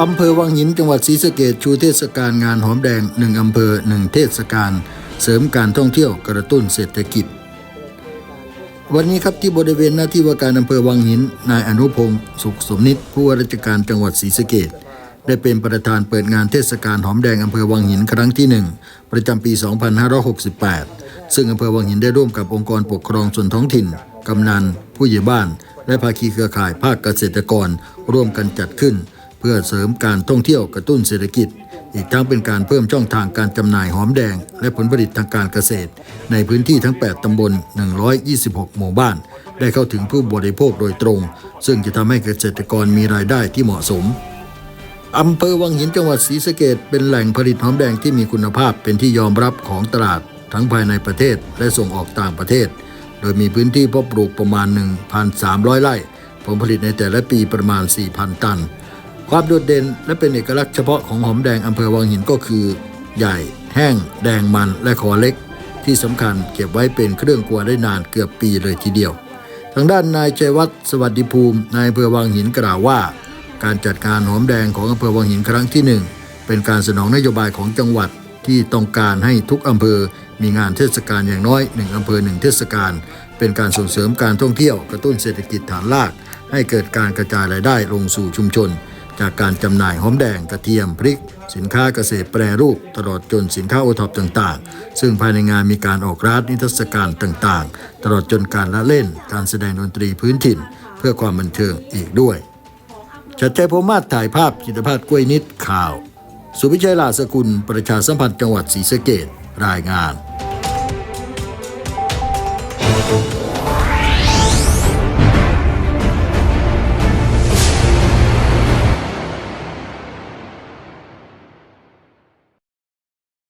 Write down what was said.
อำเภอวังหินจังหวัดศรีสะเกษชูเทศกาลงานหอมแดงหนึ่งอำเภอหนึ่งเทศกาลเสริมการท่องเที่ยวกระตุ้นเศรษฐกิจ วันนี้ครับที่บริเวณหน้าที่ว่าการอำเภอวังหิน นายอนุพงศ์สุขสมนิตผู้ว่าราชการจังหวัดศรีสะเกษได้เป็นประธานเปิดงานเทศกาลหอมแดงอำเภอวังหินครั้งที่หนึ่งประจำปี 2568 ซึ่งอำเภอวังหินได้ร่วมกับองค์กรปกครองส่วนท้องถิ่น กำนัน ผู้ใหญ่บ้าน และภาคีเครือข่ายภาคเกษตรกรร่วมกันจัดขึ้น เพื่อเสริมการท่องเที่ยวกระตุ้นเศรษฐกิจ อีกทั้งเป็นการเพิ่มช่องทางการจำหน่ายหอมแดง และผลผลิตทางการเกษตร ในพื้นที่ทั้ง 8 ตำบล 126 หมู่บ้าน ได้เข้าถึงผู้บริโภคโดยตรง ซึ่งจะทำให้เกษตรกรมีรายได้ที่เหมาะสมอำเภอวังหินจังหวัดศรีสะเกษเป็นแหล่งผลิตหอมแดงที่มีคุณภาพเป็นที่ยอมรับของตลาด ทั้งภายในประเทศและส่งออกต่างประเทศ โดยมีพื้นที่เพาะปลูกประมาณ 1,300 ไร่ ผลผลิตในแต่ละปีประมาณ 4,000 ตัน ความโดดเด่นและเป็นเอกลักษณ์เฉพาะของหอมแดงอำเภอวังหินก็คือ ใหญ่ แห้ง แดงมันและคอเล็ก ที่สำคัญเก็บไว้เป็นเครื่องกลัวได้นานเกือบปีเลยทีเดียว ทางด้านนายชัยวัฒน์สวัสดิภูมินายอำเภอวังหินกล่าวว่า การจัดการหอมแดงของอำเภอวังหินครั้งที่หนึ่งเป็นการสนองนโยบายของจังหวัดที่ต้องการให้ทุกอำเภอมีงานเทศกาลอย่างน้อยหนึ่งอำเภอหนึ่งเทศกาลเป็นการส่งเสริมการท่องเที่ยวกระตุ้นเศรษฐกิจฐานราก ให้เกิดการกระจายรายได้ลงสู่ชุมชน จากการจำหน่ายหอมแดงกระเทียมพริก สินค้าเกษตรแปรรูป ตลอดจนสินค้าโอท็อปต่างๆ ซึ่งภายในงานมีการออกร้านนิทรรศการต่างๆ ตลอดจนการละเล่นการแสดงดนตรีพื้นถิ่น เพื่อความบันเทิงอีกด้วยชัดใจพมาศถ่ายภาพจิตภาพกล้วยนิดข่าว สุวิชัยลาสกุล ประชาสัมพันธ์จังหวัดศรีสะเกดรายงาน